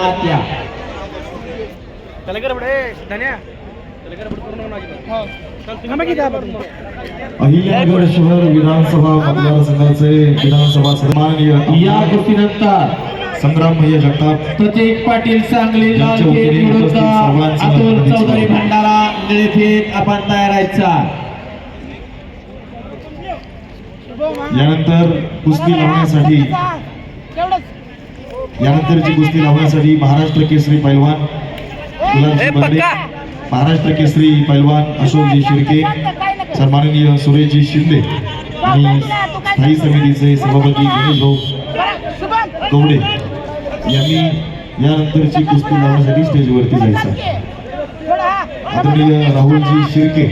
आत्या. बरं. अहिल्यानगर शहर विधानसभा मतदारसंघाचे विधानसभा सन्माननीय या गोष्टीनंतर संग्राम भैया जगताप. प्रत्येक पाटील सांगली अतुल हार्दिक चौधरी. भंडारा निळेफेत आपण तयार राहायचा यानंतर कुस्ती लावण्यासाठी यानंतरची कुस्ती लावण्यासाठी महाराष्ट्र केसरी पैलवान महाराष्ट्र केसरी पैलवान अशोकजी शिर्के सन्माननीय सुरेशजी शिंदे आणि स्थायी समितीचे सभापती गणेश भाऊ गवडे यांनी यानंतरची कुस्ती लावण्यासाठी स्टेजवरती जायचं. आदरणीय राहुलजी शिर्के.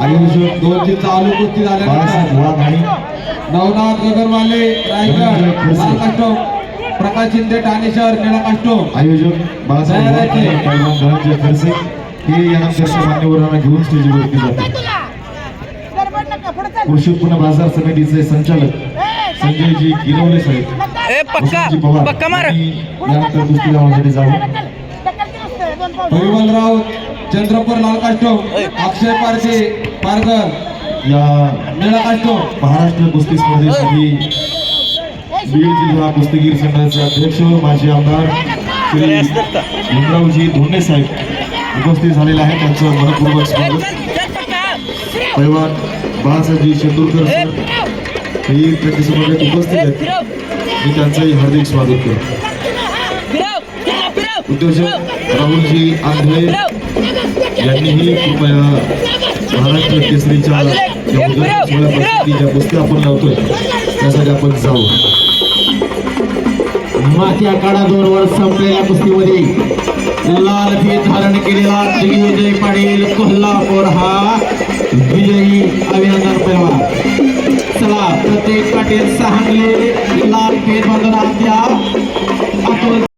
आयोजक दोनची चालू कुस्ती बाळासाहेब झाल्यानंतर वाघ आणि नवनाथ गगनवाले रायगड प्रकाश शिंदे ठाणे शहर निळा कास्टोम आयोजक बाळासाहेब धनंजय हे मान्यवरांना घेऊन स्टेजवरती जातात. कृषी उत्पन्न बाजार समितीचे संचालक संजयजी गिरवले साहेब. ए पक्का मार. यांनी यानंतर कुस्ती लावण्यासाठी चंद्रपूर लाल कास्टोम अक्षय पारखे पारकर या महाराष्ट्र कुस्ती स्पर्धेसाठी बीड जिल्हा कुस्तीगीर संघाचे अध्यक्ष माजी आमदार श्री भीमरावजी धोंडे साहेब उपस्थित झालेले आहेत त्यांचं मनपूर्वक स्वागत पैलवान बाळासाहेबजी शेंदूरकर सर हे त्यांच्यासमोर उपस्थित आहेत मी त्यांचंही हार्दिक स्वागत करतो उद्योजक राहुलजी आंधळे यांनीही कृपया महाराष्ट्र केसरीच्या ज्या कुस्त्या आपण लावतोय. त्यासाठी आपण जाऊ. मागच्या काळा दोन वर्ष संपलेल्या कुस्तीमध्ये लाल फीत धारण केलेला दिग्विजय पाटील कोल्हापूर हा विजयी अभिनंदन पैलवान. चला प्रत्येक पाटील सांगली लाल फीत बंधनात द्या